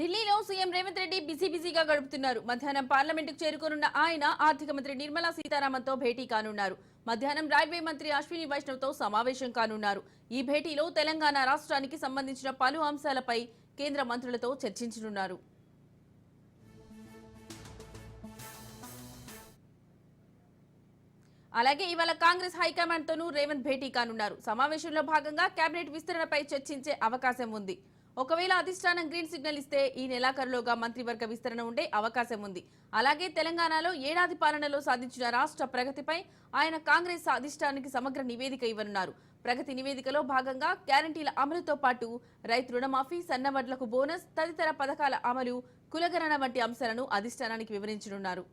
ఢిల్లీలో CM Revanth Reddy busy బిజీగా గడుపుతున్నారు. మధ్యాహ్నం పార్లమెంటుకు చేరుకోనున్న ఆయన ఆర్థిక మంత్రి నిర్మలా సీతారామన్తో భేటీ కానున్నారు. మధ్యాహ్నం రైల్వే మంత్రి అశ్విని వైష్ణవ్తో సమావేశం కానున్నారు. ఈ భేటీలో తెలంగాణ రాష్ట్రానికి సంబంధించిన పలు అంశాలపై కేంద్ర మంత్రులతో చర్చించనున్నారు. అలాగే ఇవాళ కాంగ్రెస్ హైకమాండ్తోనూ రేవంత్ భేటీ కానున్నారు. సమావేశంలో భాగంగా కేబినెట్ విస్తరణపై చర్చించే అవకాశం ఉంది. ఒకవేళ అధిష్టానం గ్రీన్ సిగ్నల్ ఇస్తే ఈ నెలాఖరులోగా మంత్రివర్గ విస్తరణ ఉండే అవకాశం ఉంది. అలాగే తెలంగాణలో ఏడాది పాలనలో సాధించిన రాష్ట్ర ప్రగతిపై ఆయన కాంగ్రెస్ అధిష్టానానికి సమగ్ర నివేదిక ఇవ్వనున్నారు. ప్రగతి నివేదికలో భాగంగా గ్యారంటీల అమలుతో పాటు రైతు రుణమాఫీ సన్నవడ్లకు బోనస్ తదితర పథకాల అమలు కులగణన వంటి అంశాలను అధిష్టానానికి వివరించనున్నారు.